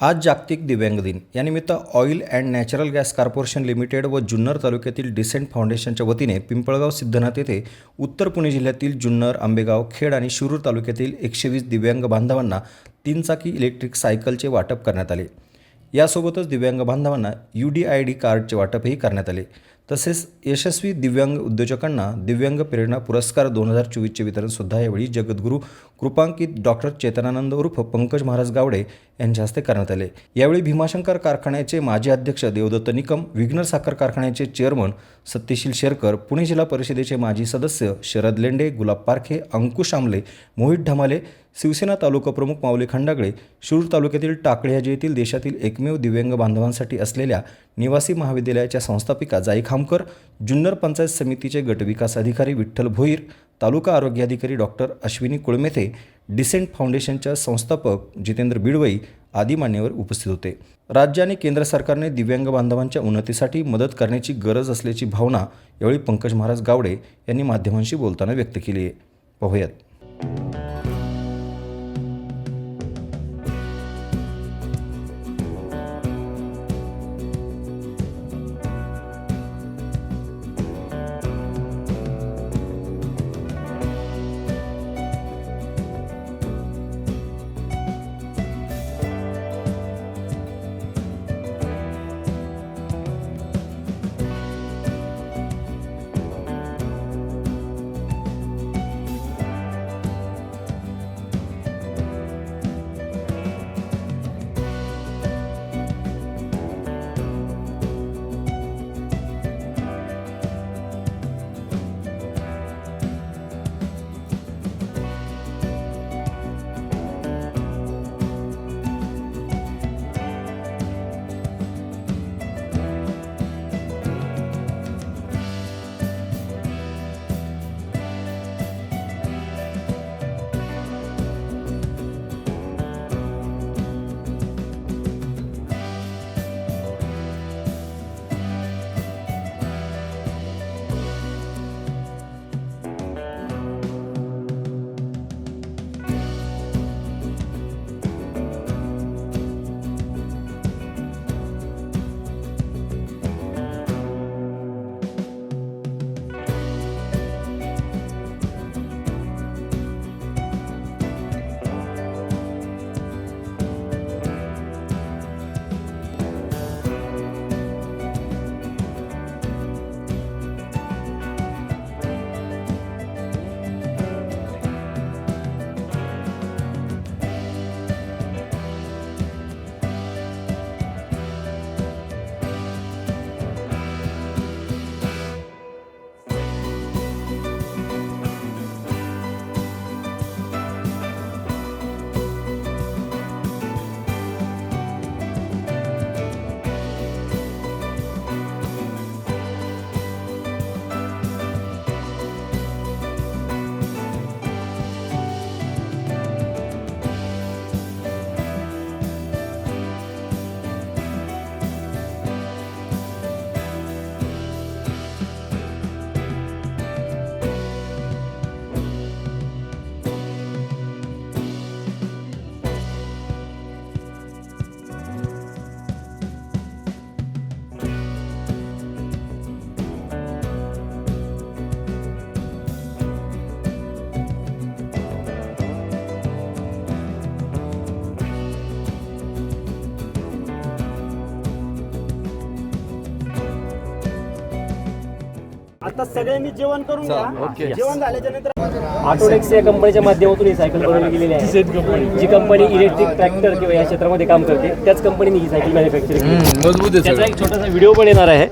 आज जागतिक दिव्यांग दिन. यानिमित्त oil and natural gas corporation limited व जुन्नर तालुक्यातील डिसेंट फाउंडेशनच्या वतीने पिंपळगाव सिद्धनाथ येथे उत्तर पुणे जिल्ह्यातील जुन्नर आंबेगाव खेड आणि शिरूर तालुक्यातील एकशे वीस दिव्यांग बांधवांना तीन चाकी इलेक्ट्रिक सायकलचे वाटप करण्यात आले. यासोबतच दिव्यांग बांधवांना यू डी आय डी कार्डचे वाटपही करण्यात आले. तसेच यशस्वी दिव्यांग उद्योजकांना दिव्यांग प्रेरणा पुरस्कार दोन हजार चोवीसचे वितरणसुद्धा यावेळी जगद्गुरू कृपांकित डॉक्टर चेतनानंद उर्फ पंकज महाराज गावडे यांच्या हस्ते करण्यात आले. यावेळी भीमाशंकर कारखान्याचे माजी अध्यक्ष देवदत्त निकम विघ्नर साखर कारखान्याचे चेअरमन सत्यशील शेरकर पुणे जिल्हा परिषदेचे माजी सदस्य शरद लेंडे गुलाब पारखे अंकुश आमले मोहित ढमाले शिवसेना तालुका प्रमुख माऊली खंडागळे शूर तालुक्यातील टाकळे हजे येथील देशातील एकमेव दिव्यांग बांधवांसाठी असलेल्या निवासी महाविद्यालयाच्या संस्थापिका जाई खामकर जुन्नर पंचायत समितीचे गटविकास अधिकारी विठ्ठल भोईर तालुका आरोग्य अधिकारी डॉक्टर अश्विनी कुळमेथे डिसेंट फाउंडेशनच्या संस्थापक जितेंद्र बिडवई आदी मान्यवर उपस्थित होते. राज्य आणि केंद्र सरकारने दिव्यांग बांधवांच्या उन्नतीसाठी मदत करण्याची गरज असल्याची भावना यावेळी पंकज महाराज गावडे यांनी माध्यमांशी बोलताना व्यक्त केली आहे. पाहूयात. आता सगळ्यांनी जेवण करून घ्या. जेवण झाल्याच्यानंतर ऑटोडेक्स या कंपनीच्या माध्यमातून ही सायकल बनवली गेलेली आहे. जी कंपनी इलेक्ट्रिक ट्रॅक्टर किंवा या क्षेत्रामध्ये काम करते त्याच कंपनीने ही सायकल मॅन्युफॅक्चरिंग मजबूत आहे त्याचा एक छोटासा व्हिडिओ पण येणार आहे.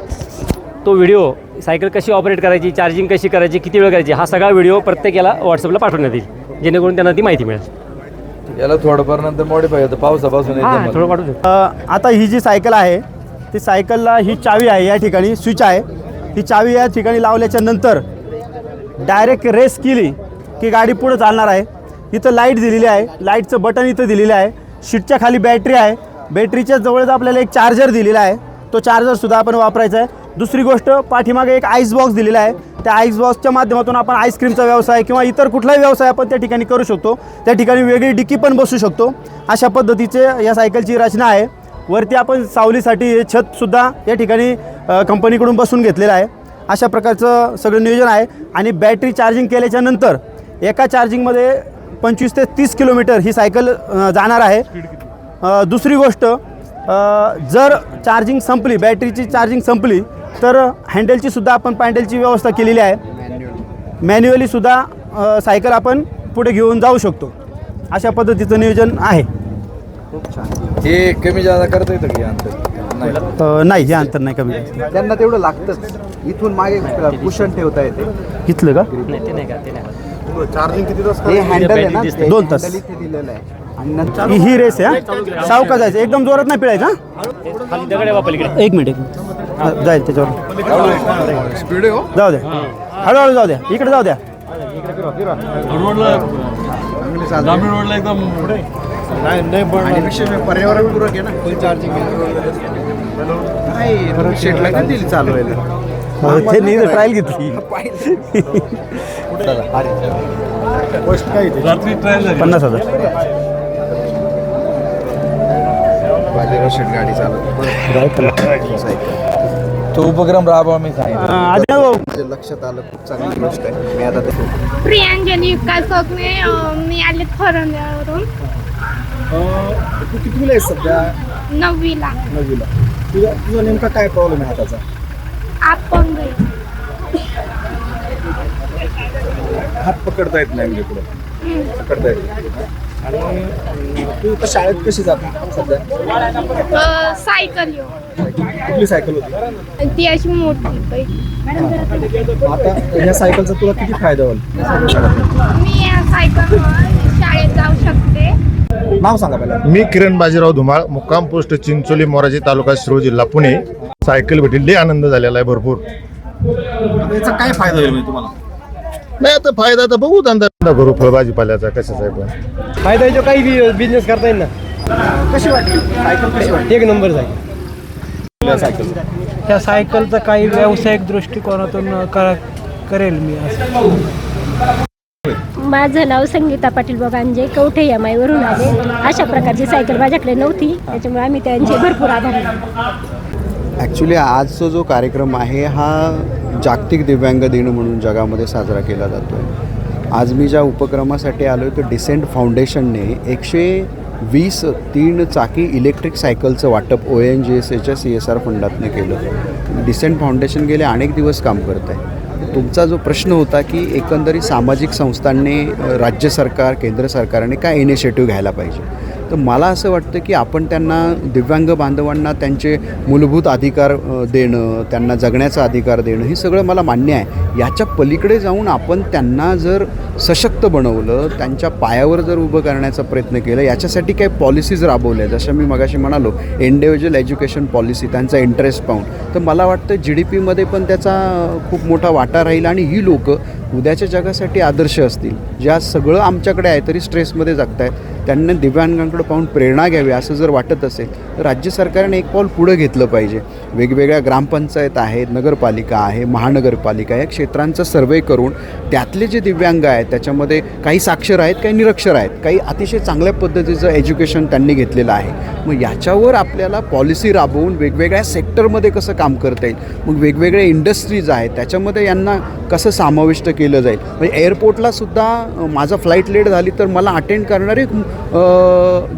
तो व्हिडिओ सायकल कशी ऑपरेट करायची चार्जिंग कशी करायची किती वेळ करायची हा सगळा व्हिडिओ प्रत्येकाला व्हॉट्सअपला पाठवण्यात येईल. जेणेकरून त्यांना ती माहिती मिळेल. याला थोडंफार नंतर मॉडीफाय होतं पावसापासून हां थोडं आता ही जी सायकल आहे ती सायकलला ही चावी आहे या ठिकाणी स्विच आहे. ही चावी या ठिकाणी लावल्याच्या नंतर डायरेक्ट रेस केली की गाडी पुढं चालणार आहे. इथं लाइट दिलेली आहे. लाईटचं बटन इथं दिलेलं आहे. शीटच्या खाली बॅटरी आहे. बॅटरीच्या जवळच आपल्याला एक चार्जर दिलेला आहे. तो चार्जरसुद्धा आपण वापरायचा आहे. दुसरी गोष्ट पाठीमागे एक आईस बॉक्स दिलेला आहे. त्या आईस बॉक्सच्या माध्यमातून आपण आईस्क्रीमचा व्यवसाय किंवा इतर कुठलाही व्यवसाय आपण त्या ठिकाणी करू शकतो. त्या ठिकाणी वेगळी डिक्की पण बसू शकतो. अशा पद्धतीचे या सायकलची रचना आहे. वरती आपण सावलीसाठी हे छतसुद्धा या ठिकाणी कंपनीकडून बसून घेतलेलं आहे. अशा प्रकारचं सगळं नियोजन आहे. आणि बॅटरी चार्जिंग केल्याच्यानंतर एका चार्जिंगमध्ये पंचवीस ते तीस किलोमीटर ही सायकल जाणार आहे. दुसरी गोष्ट जर चार्जिंग संपली बॅटरीची चार्जिंग संपली तर हँडलची सुद्धा आपण पॅन्डलची व्यवस्था केलेली आहे. मॅन्युअली सुद्धा सायकल आपण पुढे घेऊन जाऊ शकतो. अशा पद्धतीचं नियोजन आहे. हे कमी जादा करता येतं की अंतर. नाही. अ, नाही हे अंतर नाही कमी त्यांना तेवढं लागतंच. इथून मागे कुशन ठेवता येते. घेतलं का? नाही ते नाही का ते नाही. चार्जिंग किती तास हे हँडल आहे ना. दोन तास. handle इथे दिलेलं आहे. आणि नंतर ही ही रेस आहे हा? सावका जायचं. एकदम जोरात नाही पिळायचं हा? खाली दगड आहे बा पलीकडे एक मिनिट एक मिनिट. हा, जाईल त्याच्यावर. स्पीड आहे हो. जाऊ द्या. हळूहळू जाऊ द्या. इकडे जाऊ द्या. आणि विषय म्हणजे पर्यावरणपूरक आहे ना? फुल चार्जिंग नाही शेटला किती दिली चालवायला हो, ते नाही ट्रायल घेतली. पन्नास हजार. बाजीराव शेट गाडी चालवत तो उपक्रम राबवा मी सांगितलं भाऊ माझ्या लक्षात आलं खूप चांगली गोष्ट आहे. मी आता ते प्रियांजली सोगणे अं, मी आले थोरंद्यावरून तू कितवीला आहेस सध्या? नववीला. नववीला. तुझा तुझा नेमका काय प्रॉब्लेम आहे हाताचा? अपंग आहे. हात पकडता येत नाही म्हणजे पुढे. पकडता येत नाही. आणि तू आता शाळेत कशी जाते सध्या? अं, सायकल येऊ कुठली सायकल होती? ती अशी मोठी. आता ह्या सायकलचा तुला किती फायदा होईल? मी या सायकल शाळेत जाऊ शकते. नाव सांगा पहिला मी किरण बाजीराव धुमाळ मुक्काम पोस्ट चिंचोली मोराजी तालुका शिरोळ जिल्हा पुणे. सायकल भेटी लय आनंद झालेला आहे भरपूर. आता याचा काय फायदा होईल म्हणजे तुम्हाला? नाही आता फायदा तर बघू धंदा करू फळभाजीपाल्याचा कशाचा आहे पण. फायदा जो काही बिझनेस करता येईल ना. कशी वाटली? सायकल कशी वाटली? एक नंबर जाईल सायकल त्या सायकलचा काही व्यावसायिक दृष्टिकोनातून कर करेल मी असं. माझं नाव संगीता पाटील बोगांजे कवठे एम आयवरून आले अशा प्रकारची सायकल माझ्याकडे नव्हती. त्याच्यामुळे आम्ही त्यांचे भरपूर आभार ॲक्च्युली आजचा जो कार्यक्रम आहे हा जागतिक दिव्यांग दिन म्हणून जगामध्ये साजरा केला जातो आहे आज मी ज्या उपक्रमासाठी आलो आहे तो डिसेंट फाउंडेशनने एकशे वीस तीन चाकी इलेक्ट्रिक सायकलचं वाटप ओ एन जी एस एच्या सी एस आर फंडातनं केलं. डिसेंट फाउंडेशन गेले अनेक दिवस काम करत आहे तुमचा जो प्रश्न होता की एकंदरीत सामाजिक संस्थांनी राज्य सरकार केंद्र सरकारने काय इनिशिएटिव्ह घ्यायला पाहिजे? तर मला असं वाटतं की आपण त्यांना दिव्यांग बांधवांना त्यांचे मूलभूत अधिकार देणं त्यांना जगण्याचा अधिकार देणं हे सगळं मला मान्य आहे. याच्या पलीकडे जाऊन आपण त्यांना जर सशक्त बनवलं त्यांच्या पायावर जर उभं करण्याचा प्रयत्न केला याच्यासाठी काही पॉलिसीज राबवल्या जशा मी मगाशी म्हणालो इंडिव्हिज्युअल एज्युकेशन पॉलिसी त्यांचा इंटरेस्ट पाहून. तर मला वाटतं जी डी पीमध्ये पण त्याचा खूप मोठा वाटा राहील आणि ही लोकं उद्याच्या जगासाठी आदर्श असतील. ज्या सगळं आमच्याकडे आहे तरी स्ट्रेसमध्ये जगत आहेत त्यांना दिव्यांगांकडे पाहून प्रेरणा घ्यावी असं जर वाटत असेल तर राज्य सरकारने एक पाऊल पुढं घेतलं पाहिजे. वेगवेगळ्या ग्रामपंचायत आहेत नगरपालिका आहे महानगरपालिका या क्षेत्रांचा सर्वे करून त्यातले जे दिव्यांग आहेत त्याच्यामध्ये काही साक्षर आहेत काही निरक्षर आहेत काही अतिशय चांगल्या पद्धतीचं एज्युकेशन त्यांनी घेतलेलं आहे. मग याच्यावर आपल्याला पॉलिसी राबवून वेगवेगळ्या सेक्टरमध्ये कसं काम करता येईल? मग वेगवेगळ्या इंडस्ट्रीज आहेत त्याच्यामध्ये यांना कसं समाविष्ट केलं जाईल? म्हणजे एअरपोर्टला सुद्धा माझा फ्लाईट लेट झाली तर मला अटेंड करणारे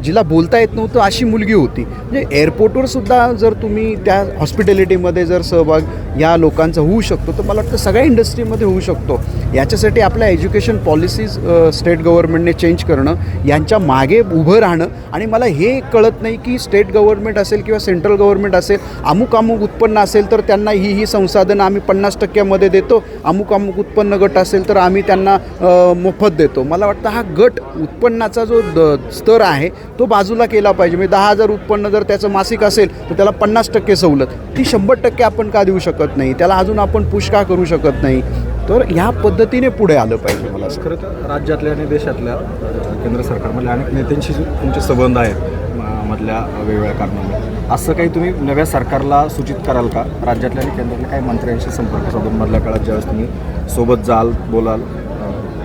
जिला बोलता येत नव्हतं अशी मुलगी होती. म्हणजे एअरपोर्टवर सुद्धा जर तुम्ही त्या हॉस्पिटॅलिटीमध्ये जर सहभाग या लोकांचा होऊ शकतो तर मला वाटतं सगळ्या इंडस्ट्रीमध्ये होऊ शकतो. याच्यासाठी आपल्या एज्युकेशन पॉलिसीज स्टेट गव्हर्नमेंटने चेंज करणं यांच्या मागे उभं राहणं आणि मला हे कळत नाही की स्टेट गव्हर्नमेंट असेल किंवा सेंट्रल गव्हर्नमेंट असेल अमुक अमुक उत्पन्न असेल तर त्यांना ही ही संसाधनं आम्ही पन्नास टक्क्यामध्ये देतो अमुक अमुक उत्पन्न गट असेल तर आम्ही त्यांना मोफत देतो. मला वाटतं हा गट उत्पन्नाचा जो द स्तर आहे तो बाजूला केला पाहिजे. म्हणजे दहा हजार उत्पन्न जर त्याचं मासिक असेल तर त्याला पन्नास टक्के सवलत. ती शंभर टक्के आपण का देऊ शकत नाही? त्याला अजून आपण पुश का करू शकत नाही? तर ह्या पद्धतीने पुढे आलं पाहिजे मला खरं तर राज्यातल्या आणि देशातल्या केंद्र सरकारमधल्या अनेक नेत्यांशी तुमचे संबंध आहेत म- मधल्या वेगवेगळ्या कारणामुळे. असं काही तुम्ही नव्या सरकारला सूचित कराल का? राज्यातल्या आणि केंद्रातल्या काही मंत्र्यांशी संपर्क साधून मधल्या काळात ज्यावेळेस तुम्ही सोबत जाल बोलाल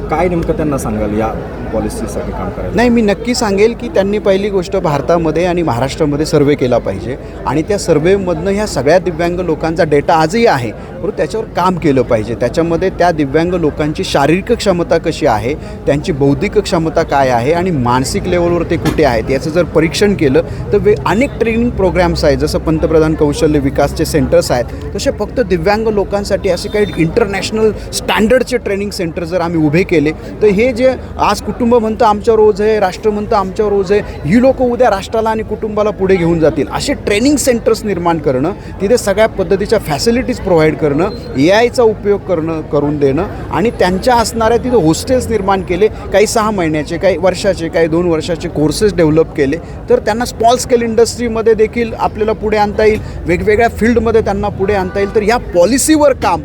काय नेमकं त्यांना सांगाल या पॉलिसीसाठी काम करायला नाही मी नक्की सांगेल की त्यांनी पहिली गोष्ट भारतामध्ये आणि महाराष्ट्रामध्ये सर्वे केला पाहिजे. आणि त्या सर्वेमधनं ह्या सगळ्या दिव्यांग लोकांचा डेटा आजही आहे. परंतु त्याच्यावर काम केलं पाहिजे. त्याच्यामध्ये त्या दिव्यांग लोकांची शारीरिक क्षमता कशी आहे त्यांची बौद्धिक क्षमता काय आहे आणि मानसिक लेवलवर ते कुठे आहेत याचं जर परीक्षण केलं तर वे अनेक ट्रेनिंग प्रोग्राम्स आहेत. जसं पंतप्रधान कौशल्य विकासचे सेंटर्स आहेत. तसे फक्त दिव्यांग लोकांसाठी असे काही इंटरनॅशनल स्टँडर्डचे ट्रेनिंग सेंटर जर आम्ही उभे केले तर हे जे आज कुटुंब म्हणतं आमच्या रोज आहे राष्ट्र म्हणतं आमच्या रोज आहे. ही लोक उद्या राष्ट्राला आणि कुटुंबाला पुढे घेऊन जातील. असे ट्रेनिंग सेंटर्स निर्माण करणं तिथे सगळ्या पद्धतीच्या फॅसिलिटीज प्रोव्हाइड करणं ए आयचा उपयोग करणं करून देणं आणि त्यांच्या असणाऱ्या तिथे हॉस्टेल्स निर्माण केले काही सहा महिन्याचे काही वर्षाचे काही दोन वर्षाचे कोर्सेस डेव्हलप केले तर त्यांना स्मॉल स्केल इंडस्ट्रीमध्ये देखील आपल्याला पुढे आणता येईल. वेगवेगळ्या फील्डमध्ये त्यांना पुढे आणता येईल. तर ह्या पॉलिसीवर काम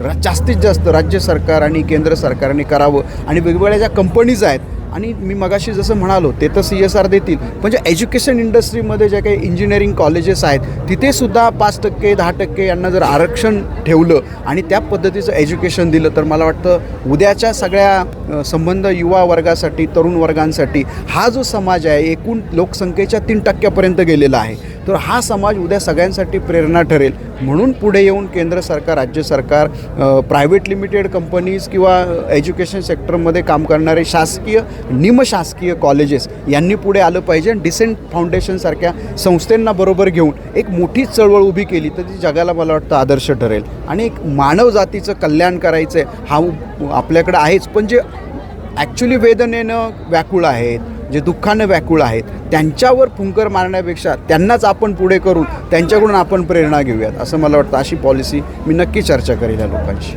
रा जास्तीत जास्त राज्य सरकार आणि केंद्र सरकारने करावं. आणि वेगवेगळ्या ज्या कंपनीज आहेत आणि मी मगाशी जसं म्हणालो ते तर सी एस आर देतील. म्हणजे एज्युकेशन इंडस्ट्रीमध्ये ज्या काही इंजिनिअरिंग कॉलेजेस आहेत तिथे सुद्धा पाच टक्के दहा टक्के यांना जर आरक्षण ठेवलं आणि त्या पद्धतीचं एज्युकेशन दिलं तर मला वाटतं उद्याच्या सगळ्या संबंध युवा वर्गासाठी तरुण वर्गांसाठी हा जो समाज आहे एकूण लोकसंख्येच्या तीन टक्क्यापर्यंत गेलेला आहे. तर हा समाज उद्या सगळ्यांसाठी प्रेरणा ठरेल. म्हणून पुढे येऊन केंद्र सरकार राज्य सरकार प्रायव्हेट लिमिटेड कंपनीज किंवा एज्युकेशन सेक्टरमध्ये काम करणारे शासकीय निमशासकीय कॉलेजेस यांनी पुढे आलं पाहिजे आणि डिसेंट फाउंडेशनसारख्या संस्थांना बरोबर घेऊन एक मोठी चळवळ उभी केली तर ती जगाला मला वाटतं आदर्श ठरेल. आणि एक मानव जातीचं कल्याण करायचं आहे हा आपल्याकडं आहेच. पण जे ॲक्च्युली वेदनेनं व्याकुळ आहेत जे दुःखानं व्याकुळ आहेत त्यांच्यावर फुंकर मारण्यापेक्षा त्यांनाच आपण पुढे करून त्यांच्याकडून आपण प्रेरणा घेऊयात असं मला वाटतं. अशी पॉलिसी मी नक्की चर्चा करेल या लोकांशी.